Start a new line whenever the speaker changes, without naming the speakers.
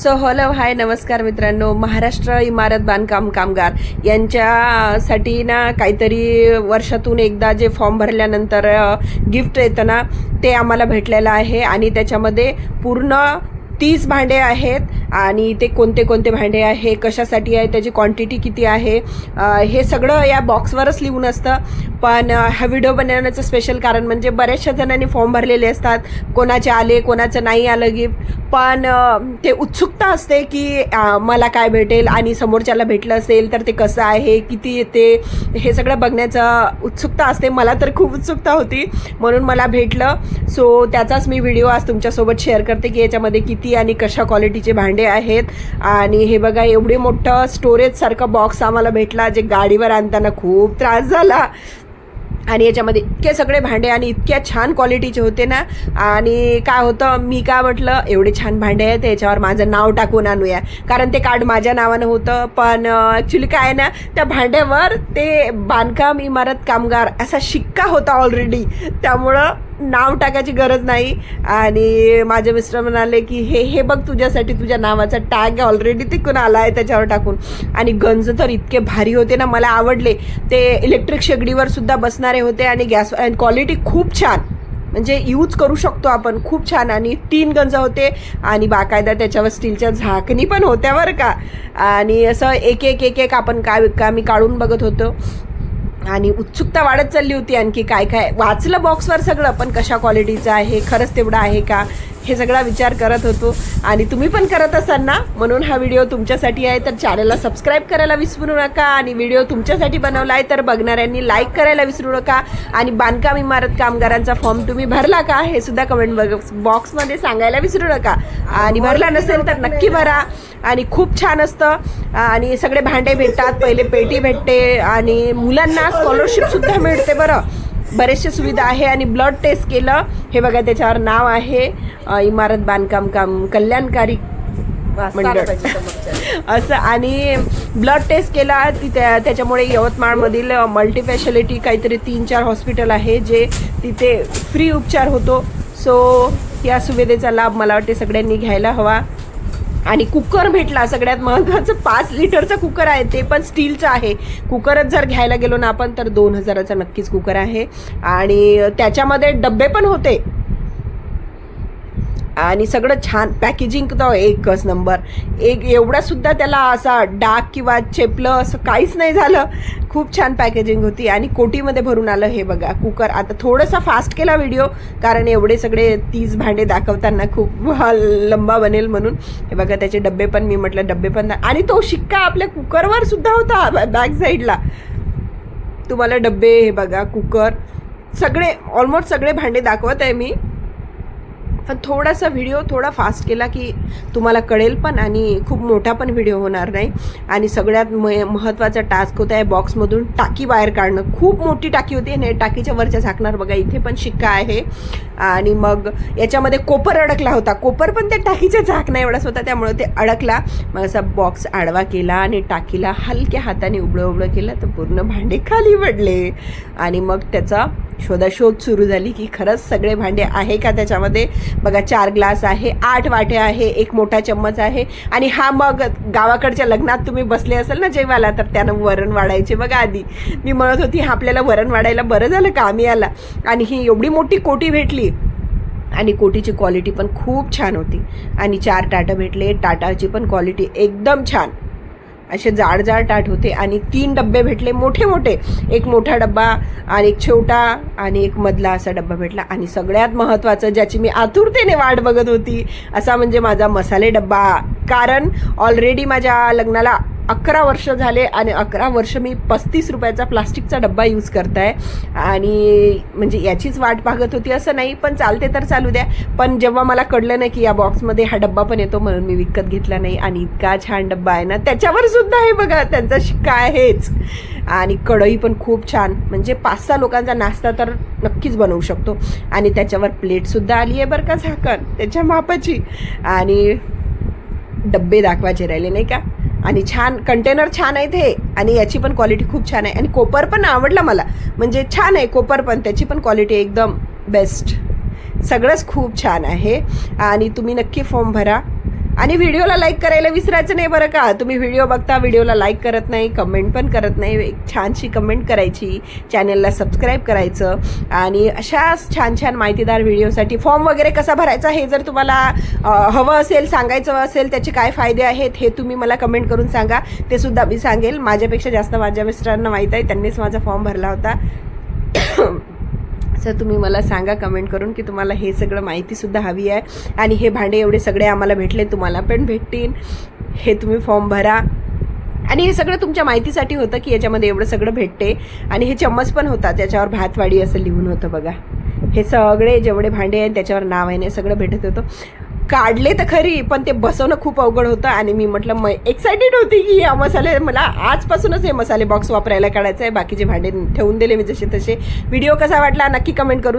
So hello hi नमस्कार मित्रांनो. महाराष्ट्र इमारत बांधकाम कामगार. यांच्यासाठी ना काहीतरी वर्षातून एकदा जे फॉर्म भरल्यानंतर गिफ्ट येतं ना ते आम्हाला भेटलेलं आहे आणि त्याच्यामध्ये पूर्ण तीस भांडे आहेत आणि ते कोणते कोणते भांडे आहे कशासाठी आहे त्याची क्वांटिटी किती आहे हे सगळं या बॉक्सवरच लिहून असतं. पण हा व्हिडिओ बनवण्याचं स्पेशल कारण म्हणजे बऱ्याचशा जणांनी फॉर्म भरलेले असतात. कोणाचे आले कोणाचं नाही आलं गिफ्ट पण ते उत्सुकता असते की मला काय भेटेल आणि समोरच्याला भेटलं असेल तर ते कसं आहे किती येते हे सगळं बघण्याचं उत्सुकता असते. मला तर खूप उत्सुकता होती. म्हणून मला भेटलं. सो त्याचाच मी व्हिडिओ आज तुमच्यासोबत शेअर करते की याच्यामध्ये किती आणि कशा क्वालिटीचे भांडे आहेत. आणि हे बघा एवढे मोठं स्टोरेजसारखं बॉक्स आम्हाला भेटला जे गाडीवर आणताना खूप त्रास झाला. आणि याच्यामध्ये इतके सगळे भांडे आणि इतक्या छान क्वालिटीचे होते ना. आणि काय होतं मी काय म्हटलं एवढे छान भांडे आहेत याच्यावर माझं नाव टाकून आणूया. कारण ते कार्ड माझ्या नावानं होतं पण ॲक्च्युली काय आहे ना त्या भांड्यावर ते बांधकाम इमारत कामगार असा शिक्का होता ऑलरेडी त्यामुळं नाव टाकायची गरज नाही. आणि माझे मिस्टर म्हणाले की हे हे बघ तुझ्यासाठी तुझ्या नावाचा टॅग ऑलरेडी तिकून आला आहे त्याच्यावर टाकून. आणि गंज तर इतके भारी होते ना मला आवडले. ते इलेक्ट्रिक शेगडीवर सुद्धा बसणारे होते आणि गॅस क्वालिटी खूप छान. म्हणजे यूज करू शकतो आपण खूप छान. आणि तीन गंज होते आणि बाकायदा त्याच्यावर स्टीलच्या झाकणी पण होत्या बरं का. आणि असं एक एक एक एक आपण काय का मी काढून बघत होतो. आणि उत्सुकता वाढत चालली होती आणखी काय काय. वाचलं बॉक्सवर सगळं पण कशा क्वालिटीचं आहे खरंच तेवढं आहे का? हे सगळा विचार करत होतो. आणि तुम्ही पण करत असाल ना? म्हणून हा व्हिडिओ तुमच्यासाठी आहे तर चॅनलला सबस्क्राईब करायला विसरू नका. आणि व्हिडिओ तुमच्यासाठी बनवला आहे तर बघणाऱ्यांनी लाईक करायला विसरू नका. आणि बांधकाम इमारत कामगारांचा फॉर्म तुम्ही भरला का? हे सुद्धा कमेंट बॉक्समध्ये सांगायला विसरू नका. आणि भरला नसेल तर नक्की भरा. आणि खूप छान असतं. आणि सगळे भांडे भेटतात. पहिले पेटी भेटते. आणि मुलांना स्कॉलरशिपसुद्धा मिळते बरं. बरेचसे सुविधा आहे आणि ब्लड टेस्ट केलं हे बघा त्याच्यावर नाव आहे इमारत बांधकाम काम कल्याणकारी मंडळ. असं आणि ब्लड टेस्ट केला तिथे त्याच्यामुळे यवतमाळमधील मल्टी फॅसिलिटी काहीतरी तीन चार हॉस्पिटल आहे जे तिथे फ्री उपचार होतो. सो या सुविधेचा लाभ मला वाटते सगळ्यांनी घ्यायला हवा. आणि कुकर भेटला सगळ्यात महत्त्वाचं पाच लिटरचा कुकर आहे ते पण स्टीलचं आहे. कुकरच जर घ्यायला गेलो ना आपण तर दोन हजाराचा नक्कीच कुकर आहे. आणि त्याच्यामध्ये डब्बे पण होते. आणि सगळं छान. पॅकेजिंग तर एकच नंबर एक एवढा सुद्धा त्याला असा डाग किंवा चेपलं असं काहीच नाही झालं. खूप छान पॅकेजिंग होती आणि कोटीमध्ये भरून आलं हे बघा. कुकर आता थोडंसा फास्ट केला व्हिडिओ कारण एवढे सगळे तीस भांडे दाखवताना खूप लंबा बनेल म्हणून. हे बघा त्याचे डबे पण मी म्हटलं डब्बे पण आणि तो शिक्का आपल्या कुकरवर सुद्धा होता बॅक साईडला तुम्हाला डब्बे हे बघा कुकर सगळे ऑलमोस्ट सगळे भांडे दाखवत आहे मी. पण थोडासा व्हिडिओ थोडा फास्ट केला की तुम्हाला कळेल पण आणि खूप मोठा पण व्हिडिओ होणार नाही. आणि सगळ्यात म महत्त्वाचा टास्क होता आहे बॉक्समधून टाकी बाहेर काढणं. खूप मोठी टाकी होती आणि टाकीच्या वरच्या झाकणार बघा इथे पण शिक्का आहे. आणि मग याच्यामध्ये कोपर अडकला होता. कोपर पण त्या टाकीच्या झाकणा एवढाच होता त्यामुळे ते अडकला. मग असा बॉक्स आडवा केला आणि टाकीला हलक्या हाताने उबळं उबळं केलं तर पूर्ण भांडे खाली पडले. आणि मग त्याचा शोधाशोध सुरू झाली की खरंच सगळे भांडे आहे का त्याच्यामध्ये? बघा चार ग्लास आहे आठ वाटे आहे एक मोठा चम्मच आहे. आणि हा मग गावाकडच्या लग्नात तुम्ही बसले असाल ना जेवायला तर त्यानं वरण वाढायचे बघा आधी. मी म्हणत होती हा आपल्याला वरण वाढायला बरं झालं का? आम्ही आला. आणि ही एवढी मोठी कोटी भेटली. आणि कोटीची क्वालिटी पण खूप छान होती. आणि चार टाटा भेटले. टाटाची पण क्वालिटी एकदम छान. असे जाड जाड टाट होते आणि तीन डब्बे भेटले मोठे मोठे. एक मोठा डब्बा आणि एक छोटा आणि एक मधला असा डब्बा भेटला. आणि सगळ्यात महत्त्वाचं ज्याची मी आतुरतेने वाट बघत होती असा म्हणजे माझा मसाले डब्बा. कारण ऑलरेडी माझ्या लग्नाला अकरा वर्ष झाले आणि अकरा वर्ष मी पस्तीस रुपयाचा प्लास्टिकचा डब्बा यूज करताय. आणि म्हणजे याचीच वाट पाहत होती असं नाही पण चालते तर चालू द्या. पण जेव्हा मला कळलं नाही की या बॉक्समध्ये हा डब्बा पण येतो म्हणून मी विकत घेतला नाही आणि इतका छान डब्बा आहे ना त्याच्यावर सुद्धा हे बघा त्यांचा शिक्का आहेच. आणि कढई पण खूप छान. म्हणजे पाच सहा लोकांचा नाश्ता तर नक्कीच बनवू शकतो. आणि त्याच्यावर प्लेटसुद्धा आली आहे बरं का झाकण त्याच्या मापाची. आणि डब्बे दाखवायचे राहिले नाही का? आणि छान कंटेनर छान आहे ते आणि याची पण क्वालिटी खूप छान आहे. आणि कोपर पण आवडलं मला. म्हणजे छान आहे कोपर पण. त्याची पण क्वालिटी एकदम बेस्ट सगळंच खूप छान आहे. आणि तुम्ही नक्की फॉर्म भरा. आणि व्हिडिओला लाईक करायला विसरायचं नाही बरं का. तुम्ही व्हिडिओ बघता व्हिडिओला लाईक करत नाही कमेंट पण करत नाही. एक छानशी कमेंट करायची चॅनलला सबस्क्राईब करायचं. आणि अशाच छान छान माहितीदार व्हिडिओसाठी फॉर्म वगैरे कसा भरायचा हे जर तुम्हाला हवं असेल सांगायचं असेल त्याचे काय फायदे आहेत हे तुम्ही मला कमेंट करून सांगा. ते सुद्धा मी सांगेल. माझ्यापेक्षा जास्त माझ्या मिस्टरांना माहीत आहे. त्यांनीच माझा फॉर्म भरला होता. सर तुम्ही मला सांगा कमेंट करून की तुम्हाला हे सगळं माहितीसुद्धा हवी आहे. आणि हे भांडे एवढे सगळे आम्हाला भेटले तुम्हाला पण भेटतील. हे तुम्ही फॉर्म भरा. आणि हे सगळं तुमच्या माहितीसाठी होतं की याच्यामध्ये एवढं सगळं भेटते. आणि हे चम्मच पण होता त्याच्यावर भातवाडी असं लिहून होतं बघा. हे सगळे जेवढे भांडे आहेत त्याच्यावर नाव आहे ना हे सगळं भेटत होतं. काढले तर खरी पण ते बसवणं खूप अवघड होतं आणि मी म्हटलं म एक्सायटेड होती की या मसाले मला आजपासूनच हे मसाले बॉक्स वापरायला काढायचं आहे बाकीचे भांडे ठेवून दिले मी जसे तसे व्हिडिओ कसा वाटला? नक्की कमेंट करून